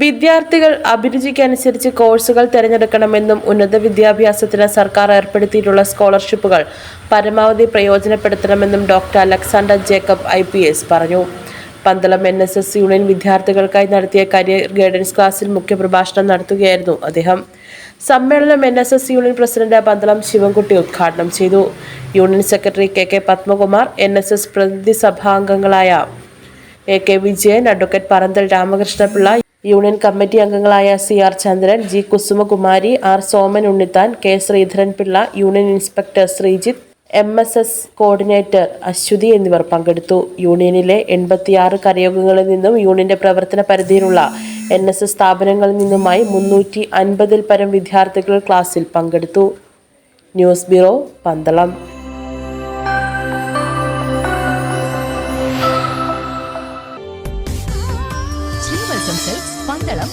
വിദ്യാർത്ഥികൾ അഭിരുചിക്കനുസരിച്ച് കോഴ്സുകൾ തിരഞ്ഞെടുക്കണമെന്നും ഉന്നത വിദ്യാഭ്യാസത്തിന് സർക്കാർ ഏർപ്പെടുത്തിയിട്ടുള്ള സ്കോളർഷിപ്പുകൾ പരമാവധി പ്രയോജനപ്പെടുത്തണമെന്നും ഡോക്ടർ അലക്സാണ്ടർ ജേക്കബ് ഐ പറഞ്ഞു. Pandalam N S S union വിദ്യാർത്ഥികൾക്കായി നടത്തിയ കരിയർ ഗൈഡൻസ് ക്ലാസ്സിൽ മുഖ്യപ്രഭാഷണം നടത്തുകയായിരുന്നു അദ്ദേഹം. സമ്മേളനം N S S union president Pandalam Sivankutty ഉദ്ഘാടനം ചെയ്തു. Union secretary K K Padmakumar N S S പ്രതിനിധി സഭാംഗങ്ങളായ A K Vijayan advocate Parandal Ramakrishnapillai union committee അംഗങ്ങളായ C R Chandran G Kusumakumari R Soman Unnithan K Sreedharan Pillai union inspector Sreejith M S S coordinator Aswathy എന്നിവർ പങ്കെടുത്തു. യൂണിയനിലെ എൺപത്തിയാറ് കരയോഗങ്ങളിൽ നിന്നും യൂണിയന്റെ പ്രവർത്തന പരിധിയിലുള്ള N S S സ്ഥാപനങ്ങളിൽ നിന്നുമായി മുന്നൂറ്റി അൻപതിൽ പരം വിദ്യാർത്ഥികൾ ക്ലാസ്സിൽ പങ്കെടുത്തു. News bureau Pandalam. Srivalsam silks Pandalam